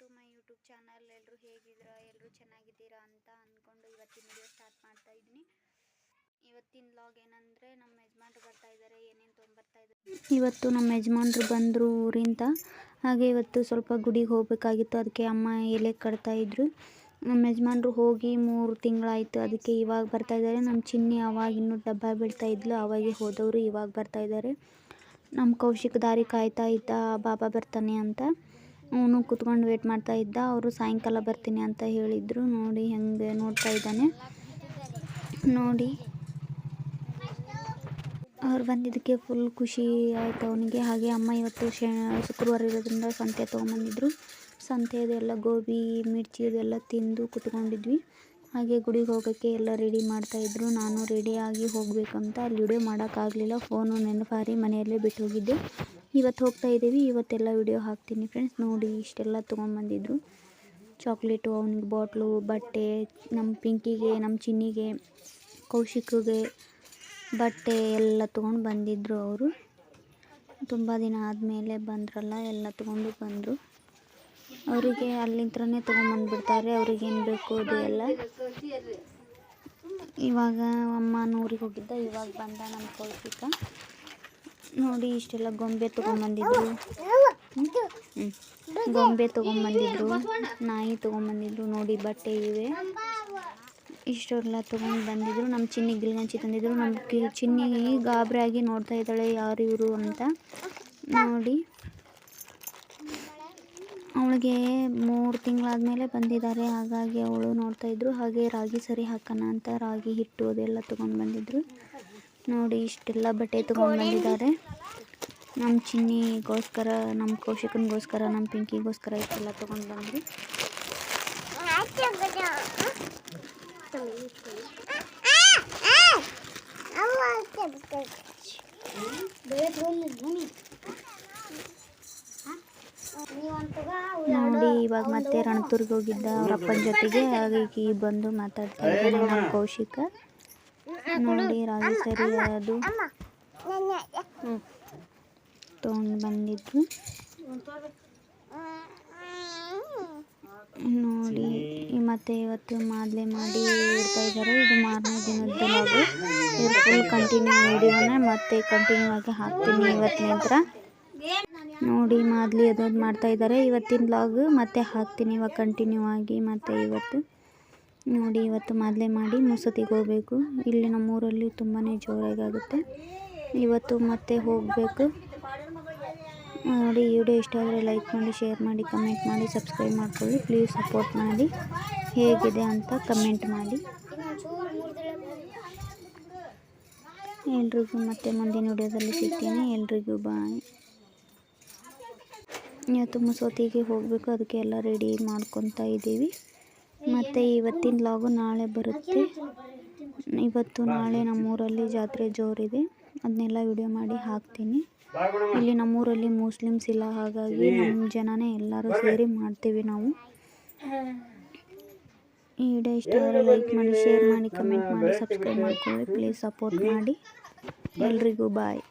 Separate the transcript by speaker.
Speaker 1: To my YouTube channel ಎಲ್ಲರೂ ಹೇಗಿದ್ದೀರಾ ಎಲ್ಲರೂ ಚೆನ್ನಾಗಿದ್ದೀರಾ ಅಂತ ಅಂದ್ಕೊಂಡು ಇವತ್ತಿನ ವಿಡಿಯೋ ಸ್ಟಾರ್ಟ್ ಮಾಡ್ತಾ ಇದ್ದೀನಿ. ಇವತ್ತಿನ ಲಾಗ್ ಏನಂದರೆ ನಮ್ಮ ಯಜಮಾನ್ರು ಬರ್ತಾ ಇದ್ದಾರೆ ಏನೇನು ತೊಗೊಂಬರ್ತಾ ಇದ್ದಾರೆ ಇವತ್ತು ನಮ್ಮ ಯಜಮಾನ್ರು ಬಂದರು ಊರಿಂದ. ಹಾಗೆ ಇವತ್ತು ಸ್ವಲ್ಪ ಗುಡಿಗೆ ಹೋಗಬೇಕಾಗಿತ್ತು, ಅದಕ್ಕೆ ಅಮ್ಮ ಎಲೆ ಇದ್ರು. ನಮ್ಮ ಯಜಮಾನ್ರು ಹೋಗಿ ಮೂರು ತಿಂಗಳಾಯಿತು, ಅದಕ್ಕೆ ಇವಾಗ ಬರ್ತಾ ಇದ್ದಾರೆ ನಮ್ಮ ಚಿನ್ನಿ ಅವಾಗ ಇನ್ನೂ ಡಬ್ಬ ಬೀಳ್ತಾ ಇದ್ಲು, ಅವಾಗೆ ಹೋದವರು ಇವಾಗ ಬರ್ತಾ ಇದ್ದಾರೆ ನಮ್ಮ ಕೌಶಿಕ್ ದಾರಿ ಕಾಯ್ತಾ ಇದ್ದ ಬಾಬಾ ಬರ್ತಾನೆ ಅಂತ. ಅವನು ಕೂತ್ಕೊಂಡು ವೇಟ್ ಮಾಡ್ತಾ ಇದ್ದ. ಅವರು ಸಾಯಂಕಾಲ ಬರ್ತೀನಿ ಅಂತ ಹೇಳಿದರು. ನೋಡಿ ಹೆಂಗೆ ನೋಡ್ತಾ ಇದ್ದಾನೆ. ನೋಡಿ. ಅವ್ರು ಬಂದಿದ್ದಕ್ಕೆ ಫುಲ್ ಖುಷಿ ಆಯಿತು ಅವನಿಗೆ. ಹಾಗೆ ಅಮ್ಮ ಇವತ್ತು ಶುಕ್ರವಾರ ಇರೋದ್ರಿಂದ ಸಂತೆ ತೊಗೊಂಬಂದಿದ್ರು ಸಂತೆದೆಲ್ಲ ಗೋಬಿ, ಮಿರ್ಚಿ ಇದೆಲ್ಲ ತಿಂದು ಕುತ್ಕೊಂಡಿದ್ವಿ. ಹಾಗೆ ಗುಡಿಗೆ ಹೋಗೋಕ್ಕೆ ಎಲ್ಲ ರೆಡಿ ಮಾಡ್ತಾಯಿದ್ರು ನಾನು ರೆಡಿಯಾಗಿ ಹೋಗಬೇಕಂತ ಅಲ್ಲಿ ವಿಡಿಯೋ ಮಾಡೋಕ್ಕಾಗಲಿಲ್ಲ ಫೋನು ನೆನಪಾರಿ ಮನೆಯಲ್ಲೇ ಬಿಟ್ಟು ಹೋಗಿದ್ದೆ. ಇವತ್ತು ಹೋಗ್ತಾ ಇದ್ದೀವಿ. ಇವತ್ತೆಲ್ಲ ವಿಡಿಯೋ ಹಾಕ್ತೀನಿ ಫ್ರೆಂಡ್ಸ್ ನೋಡಿ ಇಷ್ಟೆಲ್ಲ ತೊಗೊಂಬಂದಿದ್ರು ಚಾಕ್ಲೇಟು ಅವನಿಗೆ ಬಾಟ್ಲು ಬಟ್ಟೆ ನಮ್ಮ ಪಿಂಕಿಗೆ ನಮ್ಮ ಚಿನ್ನಿಗೆ ಕೌಶಿಕ್ಗೆ ಬಟ್ಟೆ ಎಲ್ಲ ತೊಗೊಂಡು ಬಂದಿದ್ದರು ಅವರು. ತುಂಬ ದಿನ ಆದಮೇಲೆ ಬಂದ್ರಲ್ಲ, ಎಲ್ಲ ತೊಗೊಂಡು ಬಂದರು. ಅವರಿಗೆ ಅಲ್ಲಿಂತ್ರನೇ ತೊಗೊಂಬಂದ್ಬಿಡ್ತಾರೆ ಅವ್ರಿಗೆ ಏನು ಬೇಕು ಅದು ಎಲ್ಲ. ಇವಾಗ ಅಮ್ಮ ಊರಿಗೆ ಹೋಗಿದ್ದ, ಇವಾಗ ಬಂದ ನಮ್ಮ ಕೌಶಿಕ. ನೋಡಿ, ಇಷ್ಟೆಲ್ಲ ಗೊಂಬೆ ತೊಗೊಂಬಂದಿದ್ರು. ಗೊಂಬೆ ತೊಗೊಂಬಂದಿದ್ರು, ನಾಯಿ ತೊಗೊಂಬಂದಿದ್ರು, ನೋಡಿ, ಬಟ್ಟೆ ಇವೆ. ಇಷ್ಟೆಲ್ಲ ತೊಗೊಂಡು ಬಂದಿದ್ರು. ನಮ್ಮ ಚಿನ್ನಿ ಗಿಲ್ಗಂಚಿ ತಂದಿದ್ರು. ನಮ್ಮ ಕಿ ಚಿನ್ನಿ ಆಗಿ ನೋಡ್ತಾ ಇದ್ದಾಳೆ ಯಾರು ಇವರು ಅಂತ. ನೋಡಿ. ಅವಳಿಗೆ ಮೂರು ತಿಂಗಳಾದಮೇಲೆ ಬಂದಿದ್ದಾರೆ. ಹಾಗಾಗಿ ಅವಳು ನೋಡ್ತಾ ಇದ್ದರು ಹಾಗೆ ರಾಗಿ ಸರಿ ಹಾಕೋಣ ಅಂತ ರಾಗಿ ಹಿಟ್ಟು ಅದೆಲ್ಲ ತೊಗೊಂಡು ಬಂದಿದ್ರು. ನೋಡಿ, ಇಷ್ಟೆಲ್ಲ ಬಟ್ಟೆ ತೊಗೊಂಡು ಬಂದಿದ್ದಾರೆ. ನಮ್ಮ ಚಿನ್ನಿಗೋಸ್ಕರ ನಮ್ಮ ಕೌಶಿಕನಿಗೋಸ್ಕರ ನಮ್ಮ ಪಿಂಕಿಗೋಸ್ಕರ ಇಷ್ಟೆಲ್ಲ ತೊಗೊಂಡು ಬಂದರು. ನೋಡಿ ಇವಾಗ ಮತ್ತೆ ರಣತೂರ್ಗೆ ಹೋಗಿದ್ದ ಅವ್ರ ಅಪ್ಪನ ಜೊತೆಗೆ ಹಾಗಾಗಿ ಬಂದು ಮಾತಾಡ್ತಾ ಇದ್ದಾನೆ ನಮ್ಮ ಕೌಶಿಕ. ನೋಡಿ ರಾಜು ಸರಿ ಅದು. ತೊಗೊಂಡು ಬಂದಿದ್ರು ನೋಡಿ ಮತ್ತೆ ಇವತ್ತು ಮಾದಲೆ ಮಾಡಿ ಇಡ್ತಾ ಇದ್ದಾರೆ. ಇದು ಮಾರನೇ ದಿನದ ಫುಲ್ ಕಂಟಿನ್ಯೂ ವಿಡಿಯೋನ ಮತ್ತೆ ಕಂಟಿನ್ಯೂ ಆಗಿ ಹಾಕ್ತೀನಿ ಇವತ್ತಿನ ನಂತರ. ನೋಡಿ, ಮಾದಲಿ ಅದೊಂದು ಮಾಡ್ತಾ ಇದ್ದಾರೆ ಇವತ್ತಿನ ಬ್ಲಾಗ್ ಮತ್ತೆ ಹಾಕ್ತೀನಿ. ಇವಾಗ ಕಂಟಿನ್ಯೂ ಆಗಿ ಮತ್ತೆ ಇವತ್ತು. ನೋಡಿ, ಇವತ್ತು ಮಾದಲೆ ಮಾಡಿ ಮುಸತಿಗೆ ಹೋಗಬೇಕು ಇಲ್ಲಿ ನಮ್ಮೂರಲ್ಲಿ ತುಂಬಾ ಜೋರಾಗಿ ಆಗುತ್ತೆ ಇವತ್ತು ಮತ್ತೆ ಹೋಗಬೇಕು. ನೋಡಿ ವಿಡಿಯೋ ಇಷ್ಟ ಆದರೆ ಲೈಕ್ ಮಾಡಿ ಶೇರ್ ಮಾಡಿ ಕಮೆಂಟ್ ಮಾಡಿ ಸಬ್ಸ್ಕ್ರೈಬ್ ಮಾಡ್ಕೊಳ್ಳಿ. ಪ್ಲೀಸ್ ಸಪೋರ್ಟ್ ಮಾಡಿ. ಹೇಗಿದೆ ಅಂತ ಕಮೆಂಟ್ ಮಾಡಿ. ಎಲ್ರಿಗೂ ಮತ್ತೆ ಮುಂದಿನ ವಿಡಿಯೋದಲ್ಲಿ ಸಿಗ್ತೀನಿ. ಎಲ್ರಿಗೂ ಬಾಯ್ ಇವತ್ತು ಮುಸೋತಿಗೆ ಹೋಗಬೇಕು. ಅದಕ್ಕೆ ಎಲ್ಲ ರೆಡಿ ಮಾಡ್ಕೊತಾ ಇದ್ದೀವಿ. ಮತ್ತು ಇವತ್ತಿನ ಲಾಗು ನಾಳೆ ಬರುತ್ತೆ. ಇವತ್ತು ನಾಳೆ ನಮ್ಮೂರಲ್ಲಿ ಜಾತ್ರೆ ಜೋರಿದೆ. ಅದನ್ನೆಲ್ಲ ವಿಡಿಯೋ ಮಾಡಿ ಹಾಕ್ತೀನಿ. ಇಲ್ಲಿ ನಮ್ಮೂರಲ್ಲಿ ಮುಸ್ಲಿಮ್ಸ್ ಇಲ್ಲ. ಹಾಗಾಗಿ ನಮ್ಮ ಜನನೇ ಎಲ್ಲರೂ ಸೇರಿ ಮಾಡ್ತೀವಿ ನಾವು. ಈ ವಿಡಿಯೋ ಇಷ್ಟ ಆದರೆ ಲೈಕ್ ಮಾಡಿ ಶೇರ್ ಮಾಡಿ ಕಮೆಂಟ್ ಮಾಡಿ ಸಬ್ಸ್ಕ್ರೈಬ್ ಮಾಡ್ಕೊಳ್ಳಿ. ಪ್ಲೀಸ್ ಸಪೋರ್ಟ್ ಮಾಡಿ. ಎಲ್ರಿಗೂ ಬಾಯ್